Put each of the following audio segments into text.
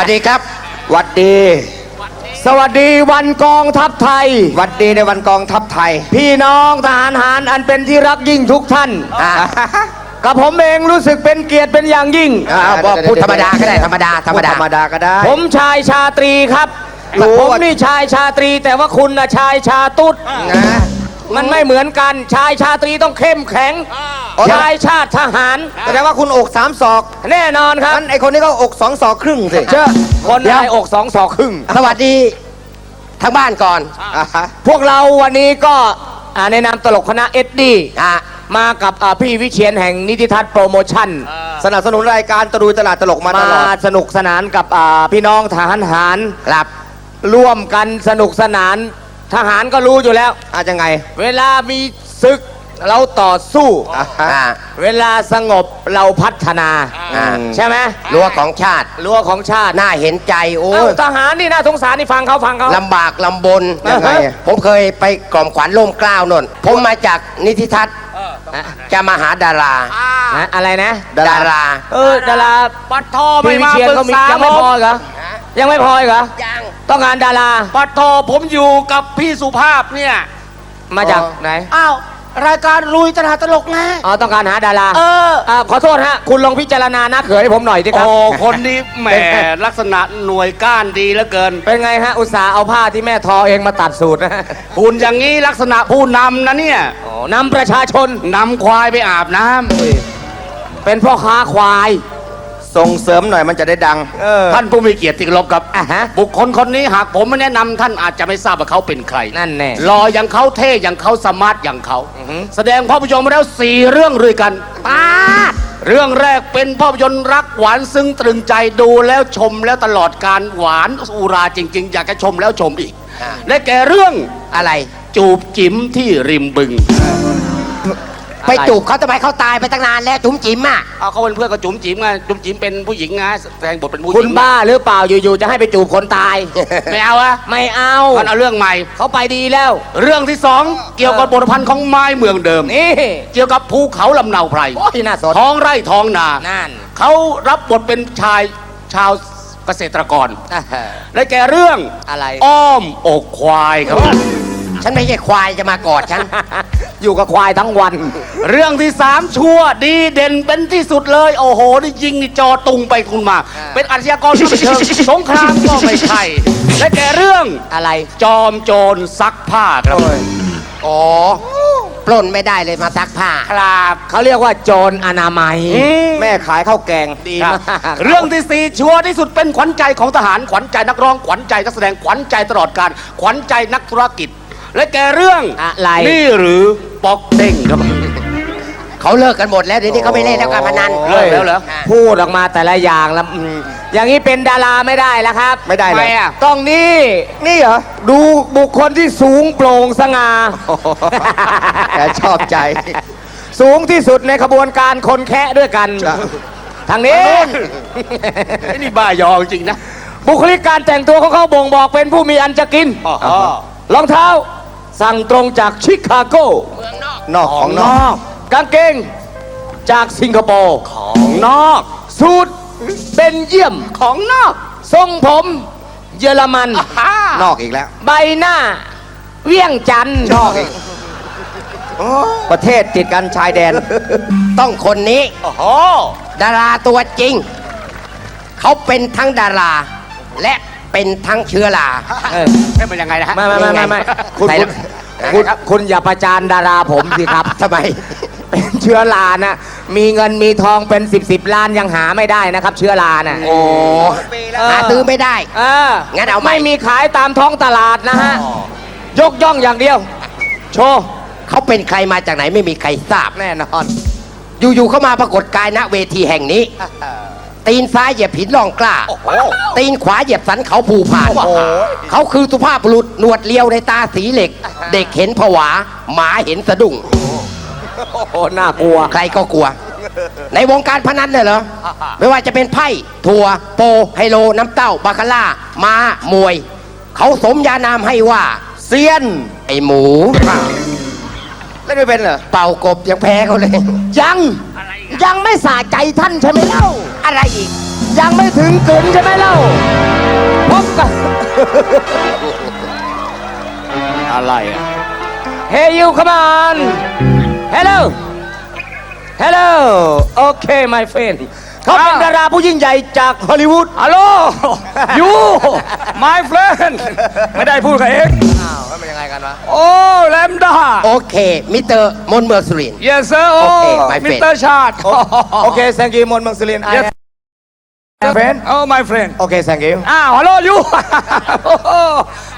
สวัสดีครับหวัดดีสวัสดีวันกองทัพไทย หวัดดีในวันกองทัพไทย พี่น้องทหารหารอันเป็นที่รักยิ่งทุกท่านอ่ากับผมเองรู้สึกเป็นเกียรติเป็นอย่างยิ่งอ่าบอกพูดธรรมดาก็ได้ธรรมดาธรรมดาธรรมดาก็ได้ ผมชายชาตรีครับรู้ผมว่านี่ชายชาตรี แต่ว่าคุณนะชายชาตุดนะมันไม่เหมือนกันชายชาตรีต้องเข้มแข็ง อ๋อ ชายชาติทหาร แสดงว่าคุณอกสามศอกแน่นอนครับงั้นไอคนนี้ก็อกสองศอกครึ่งสิเจ้าคนนายอกสองศอกครึ่ง สวัสดีทางบ้านก่อนอ่าฮะพวกเราวันนี้ก็อ่าในนามตลกคณะเอ็ดดี้อะมากับอ่าพี่วิเชียนแห่งนิติทัศน์โปรโมชั่น สนับสนุนรายการตะลุยตลาดตลกมาตมาลอดสนุกสนานกับอ่าพี่น้องทหารหารครับร่วมกันสนุกสนาน ทหารก็รู้อยู่แล้ว อาจจะไง เวลามีศึก เราต่อสู้อ่าฮะอะเวลาสงบเราพัฒนา อ่า ใช่ไหมรั้วของชาติรั้วของชาติน่าเห็นใจโอ้เอ้ายทหารนี่น่าสงสารนี่ฟังเขาฟังเขา ลำบากลำบนยังไงอะผมเคยไปกล่อมขวัญร่มเกล้าวนนผมมาจากนิติทัศน์จะมาหาดารา นะอะไรนะ ดารา เออดาราปัดโทพี่ไม่วิมาเชียนปรึเขากมีษายังผไม่พอมอีกเหรอยังไม่พออีกเหรอยังต้องการดาราปัดโทผมอยู่กับพี่สุภาพเนี่ยมาจากไหน อ้าว รายการลุยตลาดตลกไง อ๋อต้องการหาดาราเอออ่าขอโทษฮะ คุณลองพิจารณาหน้าเขยให้ผมหน่อยสิครับ โอ้คนนี้แหมลักษณะหน่วยก้านดีเหลือเกิน เป็นไงฮะ อุตส่าห์เอาผ้าที่แม่ทอเองมาตัดสูตรนะฮะคุณอย่างนี้ลักษณะผู้นำนะเนี่ยอ๋อนำประชาชนนำควายไปอาบน้ำเป็นพ่อค้าควาย ส่งเสริมหน่อยมันจะได้ดัง เออ ท่านผู้มีเกียรติที่เคารพครับ อะฮะ บุคคลคนนี้หากผมไม่แนะนำท่านอาจจะไม่ทราบว่าเขาเป็นใครนั่นแน่รออย่างเขาเท่อย่างเขาสมาร์ทอย่างเขาอือหือแสดงภาพยนตร์มาแล้วสี่เรื่องด้วยกันป้าดเรื่องแรกเป็นภาพยนตร์รักหวานซึ้งตรึงใจดูแล้วชมแล้วตลอดการหวานอุราจริง ๆ อยากจะชมแล้วชมอีกอ่าและแกเรื่องอะไร จูบจิ๋มที่ริมบึง ไปจูบเขาทำไมเขาตายไปตั้งนานแล้วจุ๋มจิ๋มอะ เอาเขาเป็นเพื่อนกับจุ๋มจิ๋มไงจุ๋มจิ๋มเป็นผู้หญิงไงแสดงบทเป็นผู้หญิงคุณบ้าหรือเปล่าอยู่ๆจะให้ไปจูบคนตาย ไม่เอาอะไม่เอามันเอาเรื่องใหม่ เขาไปดีแล้ว เรื่องที่สองเกี่ยวกับบทพันธ์ของไม้เมืองเดิม นี่เกี่ยวกับภูเขาลำเนาไพร โอ้ยน่าสนท้องไร่ท้องนา นั่นเขารับบทเป็นชายชาวเกษตรกร อะฮะและแกเรื่องอะไร อ้อมอกควายครับ ฉันไม่ใช่ควายจะมากอดฉัน อยู่กับควายทั้งวัน เรื่องที่สามชั่วดีเด่นเป็นที่สุดเลย โอ้โห นี่ยิงนี่จอตุงไปคุณมา เป็นอาชญากรที่เชิงสงครามก็ไม่ใช่และแกเรื่องอะไร จอมโจรซักผ้าครับ อ๋อปล้นไม่ได้เลยมาซักผ้า ครับเขาเรียกว่าโจรอนามัยแม่ขายข้าวแกงดีครับมากเรื่องที่สี่ชัวร์ที่สุดเป็นขวัญใจของทหารขวัญใจนักร้องขวัญใจนักแสดงขวัญใจตลอดการขวัญใจนักธุรกิจ และแกเรื่องอะไร นี่หรือป๊อกเด้งครับเขาเลิกกันหมดแล้วเดี๋ยวนี้เขาไม่เล่นแล้วการพนันเลิกแล้วเหรอะพูดออกมาแต่ละอย่างแล้วอืมอย่างนี้เป็นดาราไม่ได้แล้วครับไม่ได้เลยทำไมอะต้องนี่นี่เหรอ ดูบุคคลที่สูงโปร่งสง่าโอ้โหแกชอบใจ สูงที่สุดในขบวนการคนแคะด้วยกันครับทางนี้ ไอ้นี่บ้ายอจริงนะบุคลิกการแต่งตัวของเขาบ่งบอกเป็นผู้มีอันจะกิน อ๋อ รองเท้า สั่งตรงจากชิคาโกนอกของนอก กางเกง จากสิงคโปร์ของนอก สูตรเป็นเยี่ยมของนอก ทรงผมเยอรมันฮ่านอกอีกแล้ว ใบหน้า เวียงจันทร์นอกอีกประเทศติดกันชายแดน ต้องคนนี้โอ้โหดาราตัวจริง เขาเป็นทั้งดารา และ เป็นทั้งเชื้อราเออให้มันยังไงนะฮะไม่ไม่ไม่ไม่ไม่คุณใส่คุณคุณคุณอย่าประจานดาราผมสิครับทำไม เป็นเชื้อรานะมีเงินมีทองเป็นสิบสิบล้านยังหาไม่ได้นะครับ เชื้อรานะโอ้หาซื้อไม่ได้ เอองั้นเอาใหม่ไม่มีขายตามท้องตลาดนะฮะ ยกย่องอย่างเดียว โชว์เขาเป็นใครมาจากไหนไม่มีใครทราบแน่นอน อยู่ๆเข้ามาปรากฏกายณเวทีแห่งนี้ ตีนซ้ายเหยียบหินรองกล้าโอ้โหตีนขวาเหยียบสันเขาภูผ่านโอ้โหเขาคือสุภาพบุรุษหนวดเลียวในตาสีเหล็ก เด็กเห็นผวา หมาเห็นสะดุ้งโอ้โหน่ากลัว ใครก็กลัว ในวงการพนันเนี่ยเหรอ ไม่ว่าจะเป็นไพ่ทัวร์โปไฮโล น้ำเต้า บาคาร่า ม้า มวย เขาสมยานามให้ว่า เซียน ไอหมู เล่นไม่เป็นเหรอ เป่ากบยังแพ้เขาเลย ยัง ยังไม่สะใจท่านใช่ไหมเล่า อะไรอีก ยังไม่ถึงกึนใช่ไหมเล่าพบกับ อะไรอะ Hey you come on Hello Hello Okay my friend เขาเป็นดาราผู้ยิ่งใหญ่จากฮอลลีวูดฮัลโหลยู my friend ไม่ได้พูดกับเองอ้าวมันเป็นยังไงกันวะ โอ้แลมดาโอเค มิสเตอร์มนเมืองสุรินทร์ yes sir โอ้ Okay, my มิส friend เตอร์ชาติ โอเค thank you มนต์เมืองสุรินทร์ I Yes. am friend โอ้ my friend โอเค thank you อ้าวฮัลโหลยู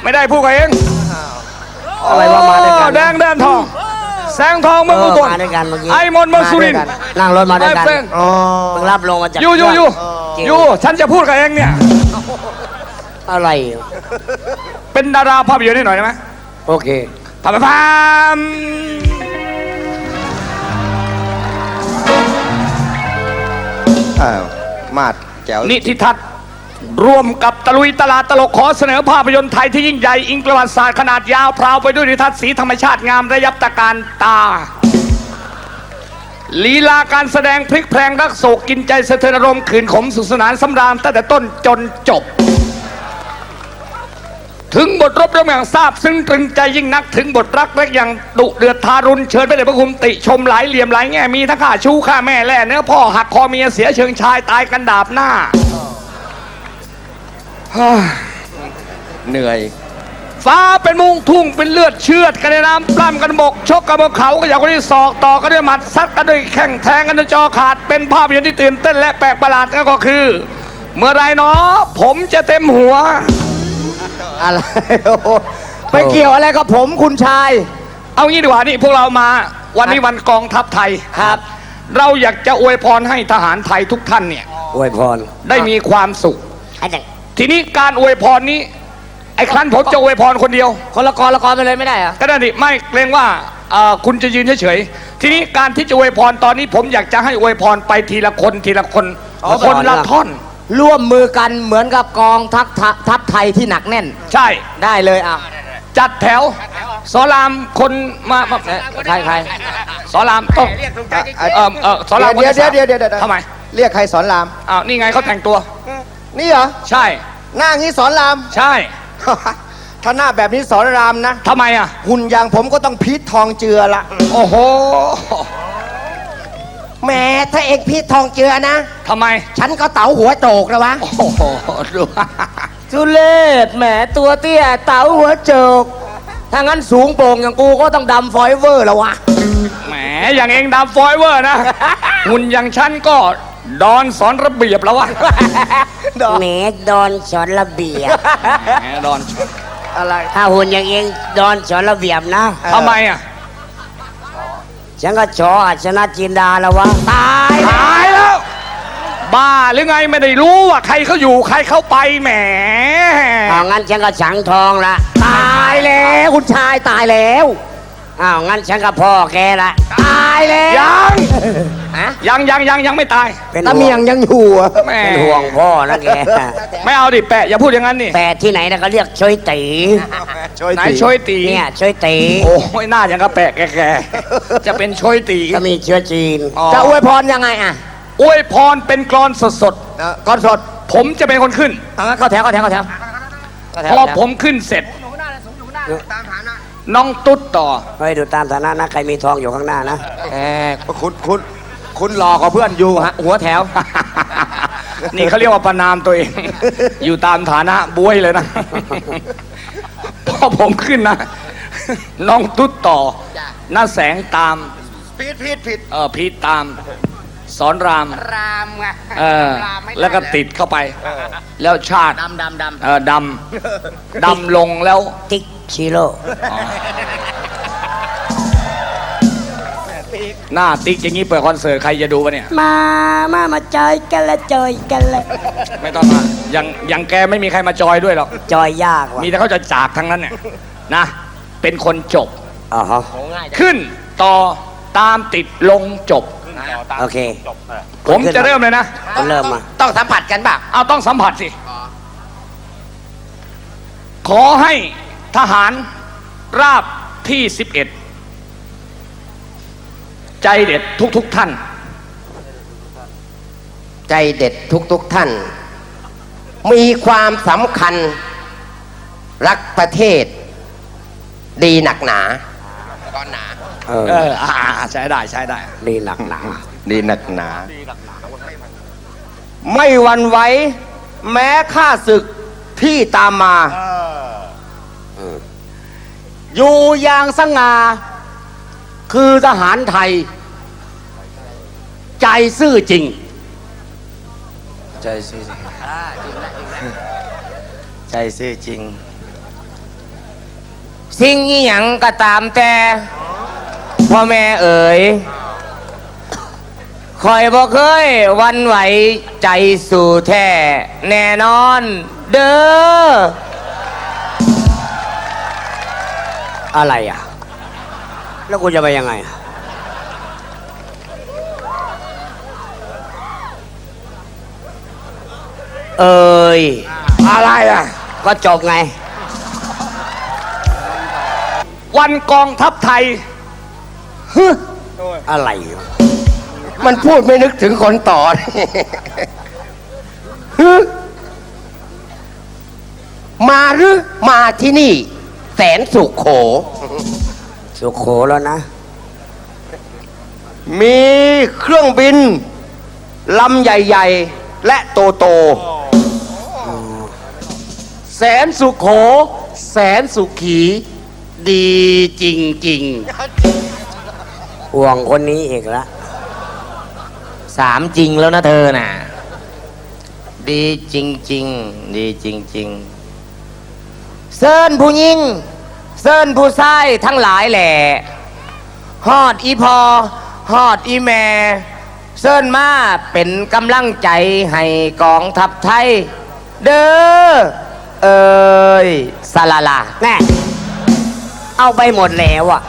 ไม่ได้พูดกับเองอะไรวะมาด้วยกันโอ้แดงแดนทอง แสงทองเมืองอุบลมาด้วยกันเมื่อกี้ไอ้มนต์เมืองสุรินทร์ นั่งรถมาด้วยกัน My friend อ๋อเพิ่งรับลงมาจากยูยูยูจริงยูฉันจะพูดกับเองเนี่ย อะไรเป็นดาราภาพยนตร์นิดหน่อยได้ไหมโอเค พามพามอ้าวมาดแจ๋วนิติทัศน์ ร่วมกับตะลุยตลาดตลกขอเสนอภาพยนตร์ไทยที่ยิ่งใหญ่ อิงประวัติศาสตร์ขนาดยาวพราวไปด้วยนิทัศน์สีธรรมชาติงามระยับตะการตา ลีลาการแสดงพลิกแพลงรักโศกกินใจสะเทือนอารมณ์ขืนขมสุขสนานสำราญตั้งแต่ต้นจนจบ ถึงบทรบเรื่องอย่างทราบซึ่งตรึงใจยิ่งนักถึงบทรักและอย่างดุเดือดทารุณเชิญไปเลยพระคุณติชมหลายเหลี่ยมหลายแง่มีทั้งข่าชู้ฆ่าแม่แล่เนื้อพ่อหักคอเมียเสียเชิงชายตายกันดาบหน้า เหนื่อย ฟ้าเป็นมุงทุ่งเป็นเลือดเชือดกันในน้ำปล้ำกันบก ชกกันบนเขาก็อยากกันที่ศอกต่อกันด้วยหมัดซัดกันด้วยแข้งแทงกันจนจอขาดเป็นภาพยนตร์ที่ตื่นเต้นและแปลกประหลาดนั่นก็คือ เมื่อไรเนาะผมจะเต็มหัว อะไรโอ้โหไปเกี่ยวอะไรกับผมคุณชาย เอางี้ดีกว่านี่พวกเรามา วันนี้วันกองทัพไทยครับ เราอยากจะอวยพรให้ทหารไทยทุกท่านเนี่ยอวยพรได้มีความสุขอันนั้น ทีนี้การอวยพรนี้ ไอ้ครั้นผมจะอวยพรคนเดียว คนละกรละกรไปเลยไม่ได้เหรอก็ได้ดิไม่เกรงว่าเอ่อคุณจะยืนเฉยๆทีนี้การที่จะอวยพรตอนนี้ ผมอยากจะให้อวยพรไปทีละคนทีละคนอ๋อคนละแบบท่อน ร่วมมือกันเหมือนกับกองทัพทะทัพไทยที่หนักแน่น ใช่ ได้เลยอะจัดแถวสอนรามคนมามาใครใครสอนรามต้องเออเออสอนรามคนเดี๋ยวที่เดี๋ยวสามเดี๋ยวเดี๋ยวเดี๋ยวทำไมเรียกใครสอนรามอ้าวนี่ไงเขาแต่งตัว นี่เหรอ ใช่ หน้างี้สอนราม ใช่ ถ้าหน้าแบบนี้สอนรามนะ ทำไมอะ หุ่นอย่างผมก็ต้องพีททองเจือละโอ้โห แหมถ้าเอกพี่ทองเจือนะ ทำไม ฉันก็เต๋าหัวโจกแล้ววะ โอ้โหดูทุเลศแหมตัวเตี้ยเต๋าหัวโจก ถ้างั้นสูงโปร่งอย่างกูก็ต้องดำฟอยเวอร์แล้ววะ แหมอย่างเองดำฟอยเวอร์นะ หุ่นอย่างฉันก็ ดอนสอนระเบียบแล้ววะแหมดอนสอนระเบียบ แหมดอนอะไรถ้าหุ่นอย่างเองดอนสอนระเบียบนะ ทำไมอะ ฉันก็ชออาชนะจินดาแล้ววะ ตายตายแล้ว บ้าหรือไงไม่ได้รู้ว่าใครเขาอยู่ใครเขาไปแหมเอางั้นฉันก็ฉังทองละ ตายแล้ว คุณชายตายแล้ว อ้าวงั้นฉันก็พ่อแกละตายแล้วยังฮะยังยังยังยังไม่ตาย เป็นตะห่เมีวยงยังอยู่อะแหมเป็นห่วงพ่อนะแกไม่เอาดิแปะอย่าพูดอย่างนั้นนี่แต่ที่ไหนนะก็เรียกช่วยตีไหนช่วยตีเนี่ยช่วยตีโอ้ยหน้าอย่างกระแปะแกๆจะเป็นช่วยตี ก็มีเชื้อจีน อ๋อ จะอวยพรยังไงอะอวยพรเป็นกรอนสดก่อนสดๆผมจะเป็นคนขึ้น เอางั้นเข้าแถวเข้าแถวเข้าแถวเข้าแถวพอผมขึ้นเสร็จน้ องตุ๊ดต่อเฮ้ยดูตามฐานะนะใครมีทองอยู่ข้างหน้านะแหมคุณคุณคุณรอกับเพื่อนอยู่ฮะหัวแถว นี่เขาเรียกว่าประนามตัวเอง อยู่ตามฐานะบวยเลยนะ พอผมขึ้นนะ น้องตุ๊ดต่อ หน้าแสงตาม ผิดผิดผิด เออพีทตาม สอนรามรามไงเออแล้วก็ติดเข้าไป แล้วชาติดำดำดำเออดำดำลงแล้วติ๊กชิโร่หน้าติ๊กอย่างนี้เปิดคอนเสิร์ตใครจะดูปะเนี่ย มา มามาจอยกันละจอยกันละไม่ต้องมายังยังแกไม่มีใครมาจอยด้วยหรอกจอยยากว่ะมีแต่เขาจะจากทั้งนั้นเนี่ยนะ เป็นคนจบอ๋อฮะขึ้นต่อตามติดลงจบ โอเคผมจะเริ่มเลยนะก็เริ่มมา ต้องสัมผัสกันบ้างเอาต้องสัมผัสสิ ขอให้ทหารราบที่ 11 ใจเด็ดทุกๆทท่าน ใจเด็ดทุกๆทท่าน มีความสำคัญ รักประเทศ ดีหนักหนา ก้อนหนา เออ เอออ่าใช้ได้ใช้ได้นี่หนักหนาดีหนักหนา ไม่หวันไหวแม้ข้าศึกที่ตามมา อยู่อย่างสง่าคือทหารไทย ใจซื่อจริง ใจซื่อจริงใจซื่อจริง สิ่งอหยังก็ตามแต่พ่อแม่เอ๋ยคอยบอกเคยหวันไหวใจสู่แท้แน่นอนเด้ออะไรอะ แล้วกูจะไปยังไงอะเอ้ยอะไรอะ ก็จบไง วันกองทัพไทยอะไรวะมันพูดไม่นึกถึงคนต่อฮึมาหรือมาที่นี่ แสนสุขโข สุโขแล้วนะ มีเครื่องบินลำใหญ่ ๆ และโตโต แสนสุขโข แสนสุขี ดีจริงๆห่วงคนนี้อีกแล้วสามจริงแล้วนะเธอน่ะ ดีจริง ๆ ดีจริง ๆ เซินผู้ยิงเซินผู้ชายทั้งหลายแหล่ฮอดอีพอฮอดอีแม่เซินมาเป็นกำลังใจให้กองทัพไทย เด้อเอ้ยสลาลา แน่ เอาไปหมดแล้วอะ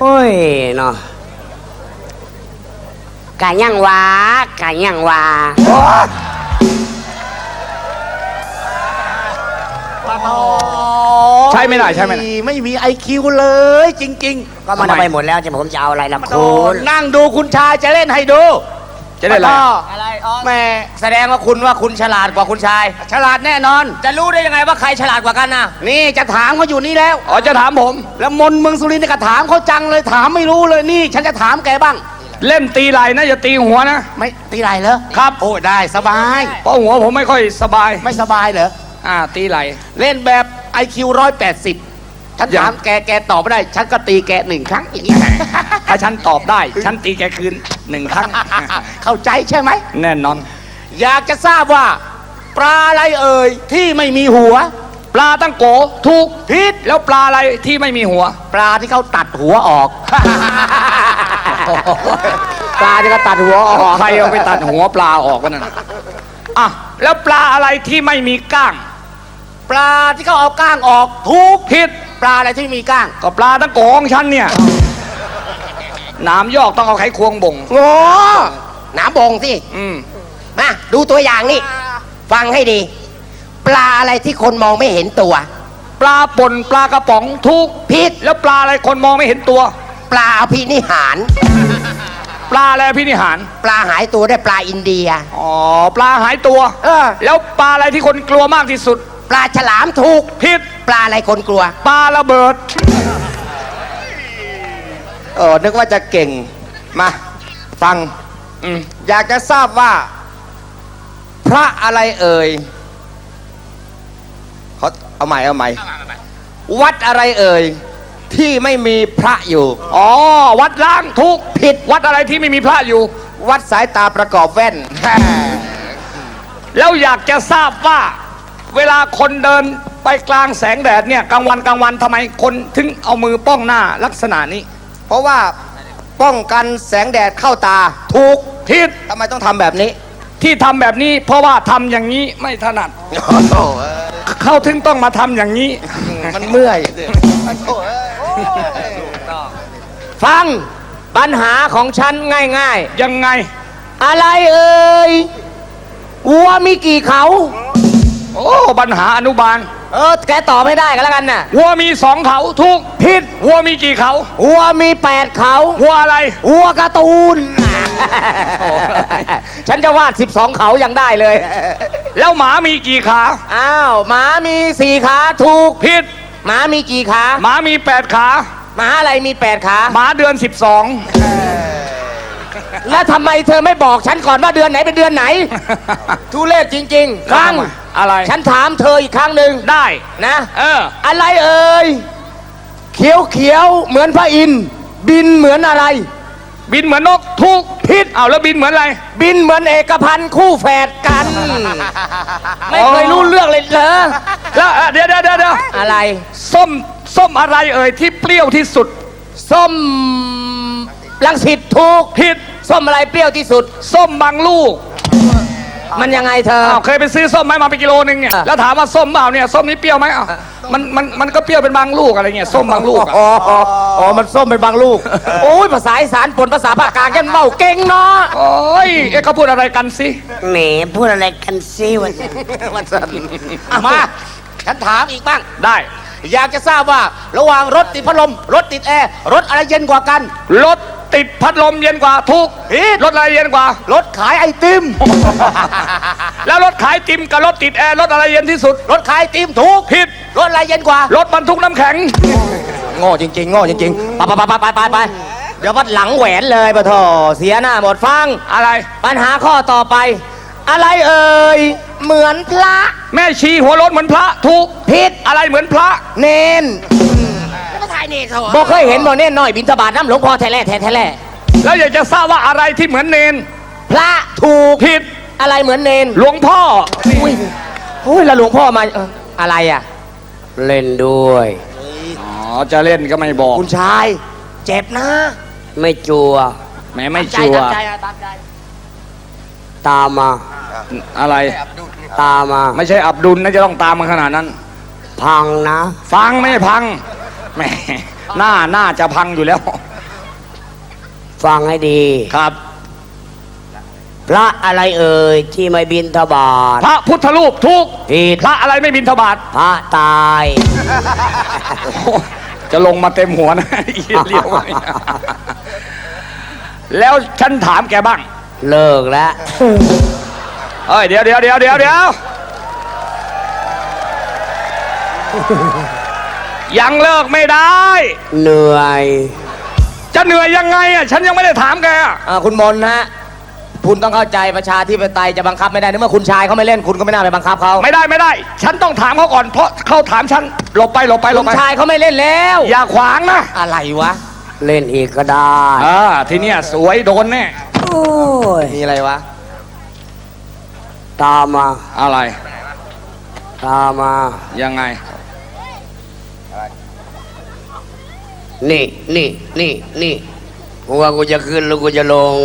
โอ้ยเนาะกะยังวากะยังวาใช่ไม่ได้ใช่ไม่ได้ไม่มีไอคิวเลย จริงก็มันเอาไปหมดแล้วจะผมจะเอาอะไรล่ะๆคุณ นั่งดูคุณชายจะเล่นให้ดู จะได้อะไร อะไรอ๋อแม่แสดงว่าคุณว่าคุณฉลาดกว่าคุณชาย ฉลาดแน่นอน จะรู้ได้ยังไงว่าใครฉลาดกว่ากันน่ะ นี่จะถามเขาอยู่นี่แล้ว อ๋อจะถามผม แล้วมนเมืองสุรินทร์ก็ถามเขาจังเลยถามไม่รู้เลยนี่ ฉันจะถามแกบ้าง เล่นตีไหลนะอย่าตีหัวนะ ไม่ตีไหลเหรอครับ โอ้ได้สบาย เพราะหัวผมไม่ค่อยสบาย ไม่สบายเหรอ อ่า ตีไหลเล่นแบบ IQ 180 ฉันอย่างถามแกแกตอบไม่ได้ ฉันก็ตีแกหนึ่งครั้งอย่างนี้ ถ้าฉันตอบได้ ฉันตีแกคืนหนึ่งครั้ง เข้าใจใช่ไหม แน่นอน อยากจะทราบว่า ปลาอะไรเอ่ยที่ไม่มีหัว ปลาตั้งโกถูกพิษแล้วปลาอะไรที่ไม่มีหัว ปลาที่เขาตัดหัวออก ปลาที่ก็ตัดหัวออกใครเอาไปตัดหัวปลาออกกันน่ะอะแล้วปลาอะไรที่ไม่มีก้าง ปลาที่เขาเอาก้างออกถูกพิษ ปลาอะไรที่มีก้างก็ปลาตั้งโกของฉันเนี่ยหน้ำยอกต้องเอาไขควงบ่งโง่หนาบงสิ อืมมาดูตัวอย่างนี่ ฟังให้ดี ปลาอะไรที่คนมองไม่เห็นตัว ปลาป่นปลากระป๋องทุกพิษแล้วปลาอะไรคนมองไม่เห็นตัว ปลาอภินิหาร ปลาอะไรพินิหาร ปลาหายตัวได้ปลาอินเดีย อ๋อ ปลาหายตัว เออ แล้วปลาอะไรที่คนกลัวมากที่สุด ปลาฉลามถูกพิษปลาอะไรคนกลัวปลาระเบิด เออนึกว่าจะเก่ง มา ฟัง อืมอยากจะทราบว่า พระอะไรเอ่ยเขาเอาใหม่เอาใหม่ วัดอะไรเอ่ย ที่ไม่มีพระอยู่ อ๋อ วัดล้างทุกผิด วัดอะไรที่ไม่มีพระอยู่ วัดสายตาประกอบแว่น แล้วอยากจะทราบว่า เวลาคนเดินไปกลางแสงแดดเนี่ยกลางวันกลางวันทำไมคนถึงเอามือป้องหน้าลักษณะนี้ เพราะว่าป้องกันแสงแดดเข้าตาถูกผิดทำไมต้องทำแบบนี้ ที่ทำแบบนี้ เพราะว่าทำอย่างนี้ไม่ถนัดเขาถึงต้องมาทำอย่างนี้ มันเมื่อยฟังปัญหาของฉันง่ายยังไง ๆ อะไรเอ่ยวัวมีกี่เขา โอ้ปัญหาอนุบาล เออแกตอบไม่ได้กันแล้วกันน่ะวัวมีสองเขาถูกผิดวัวมีกี่เขาวัวมีแปดเขาวัวอะไร วัวการ์ตูน ฉันจะวาด 12 เขายังได้เลย แล้วหมามีกี่ขาอ้าวหมามีสี่ขาถูกผิดหมามีกี่ขาหมามีแปดขาหมาอะไรมีแปดขาหมาเดือนสิบสองแล้วทำไมเธอไม่บอกฉันก่อนว่าเดือนไหนเป็นเดือนไหน ทุเรศจริงๆฟัง อะไร ฉันถามเธออีกครั้งหนึ่งได้ นะ เออ อะไรเอ่ยเขียวเขียวๆเหมือนพระอินทร์บินเหมือนอะไร บินเหมือนนกถูกผิดเอาแล้วบินเหมือนอะไร บินเหมือนเอกพันธ์คู่แฝดกัน ไม่เคยรู้เรื่องเลยเหรอแล้วเอ่อเดี๋ยวเดี๋ยวเดี๋ยวเดี๋ยวอะไร ส้มส้มอะไรเอ่ยที่เปรี้ยวที่สุด ส้มลังสิตถูกผิด ส้มอะไรเปรี้ยวที่สุด ส้มบางลูก มันยังไงเธอ อ้าวเคยไปซื้อส้มไหมมาเป็นกิโลนึงเนี่ยอะ แล้วถามว่าส้มเปล่าเนี่ยส้มนี้เปรี้ยวไหมอ้าวมันมันมันก็เปรี้ยวเป็นบางลูกอะไรเงี้ยส้มบางลูกอะอ๋ออ๋ออ๋อ มันส้มเป็นบางลูก โอ้ยภาษาอีสานปนภาษาภาคกลางกันเมาเก่งเนาะโอ้ยเอ๊ะเขาพูดอะไรกันสิแหมพูดอะไรกันซิวันวันสันมา ฉันถามอีกบ้าง ได้ อยากจะทราบว่า ระหว่างรถติดพัดลม รถติดแอร์ รถอะไรเย็นกว่ากัน รถ ติดพัดลมเย็นกว่าถูกผิดรถอะไรเย็นกว่า รถขายไอติม แล้วรถขายติมกับรถติดแอร์รถอะไรเย็นที่สุด รถขายไอติมถูกผิดรถอะไรเย็นกว่า รถบรรทุกน้ำแข็งโง่จริงๆโง่จริงๆไปไปไปไปไปไปเดี๋ยววัดหลังแหวนเลยปะโถเสียหน้าหมดฟัง อะไร ปัญหาข้อต่อไป อะไรเอ่ยเหมือนพระ แม่ชีหัวรถเหมือนพระถูกพิษอะไรเหมือนพระ เนน บอกเคยเห็นบ่เนนน้อยบินทบาทน้ำหลวงพ่อแท้แล่แท้แท้แล่แล้วอยากจะทราบว่าอะไรที่เหมือนเนน พระถูกผิด อะไรเหมือนเนนหลวงพ่ออุ้ยอุ้ยแล้วหลวงพ่อมาเอ่ออะไรอะ เล่นด้วย อ๋อจะเล่นก็ไม่บอกคุณชาย เจ็บนะไม่จัว แหม่ไม่ชัวร์ตามใจตามใจตามมา อะไร ตามมา ไม่ใช่อับดุลนะจะต้องตามมาขนาดนั้น พังนะ ฟังไม่ให้พัง แหมหน้าหน้าจะพังอยู่แล้ว ฟังให้ดี ครับ พระอะไรเอ่ยที่ไม่บินทบาทพระพุทธรูปทุกผิดพระอะไรไม่บินทบาทพระตาย โอ้โหจะลงมาเต็มหัวนะเรียวไปแล้วฉันถามแกบ้าง เลิกแล้ว เอ้ยเดี๋ยวเดี๋ยวเดี๋ยวเดี๋ยวเดี๋ยว ยังเลิกไม่ได้ เหนื่อยจะเหนื่อยยังไงอะฉันยังไม่ได้ถามแกอะอ่าคุณมนต์ฮะ คุณต้องเข้าใจประชาธิปไตยจะบังคับไม่ได้ในเมื่อคุณชายเขาไม่เล่นคุณก็ไม่น่าไปบังคับเขาไม่ได้ไม่ได้ ฉันต้องถามเขาก่อนเพราะเขาถามฉันหลบไปหลบไปหลคุบณไปชายเขาไม่เล่นแล้ว อย่าขวางนะอะไรวะ เล่นอีกก็ได้ อ่าทีเนี้ยสวยโดนแน่โอ้ย มีอะไรวะ ตามมา อะไร ตามมา ยังไง นี่นี่นี่นี่กูว่ากูจะขึ้นหรือกูจะลง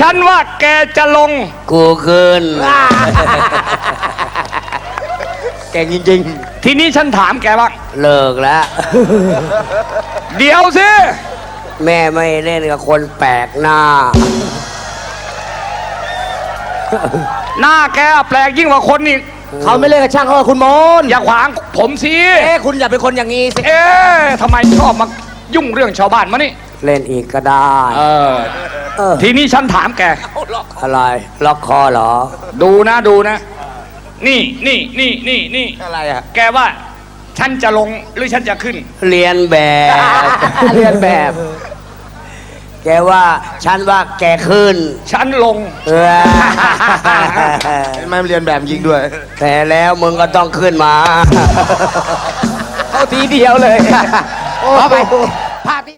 ฉันว่าแกจะลง กูขึ้นเก่งจริงทีนี้ฉันถามแกบ้างเลิกแล้ว เดี๋ยวสิ แม่ไม่เล่นกับคนแปลกหน้า หน้าแกแปลกยิ่งกว่าคนอีกๆ เขาไม่เล่นกับช่างเขากับคุณมนต์อย่าขวางผมสิเอ๊ะคุณอย่าเป็นคนอย่างนี้สิเอ๊ะทำไมชอบมายุ่งเรื่องชาวบ้านมานี่เล่นอีกก็ได้เออเออทีนี้ฉันถามแก อะไรล็อกคอเหรอ ดูนะดูนะ นี่นี่นี่นี่นี่อะไรอะแกว่าฉันจะลงหรือฉันจะขึ้น เรียนแบบ เรียนแบบ แกว่าฉันว่าแกขึ้น ฉันลง เออไม่เรียนแบบยิงด้วย แต่แล้วมึงก็ต้องขึ้นมา เขาทีเดียวเลยโอ้ไปภาพที่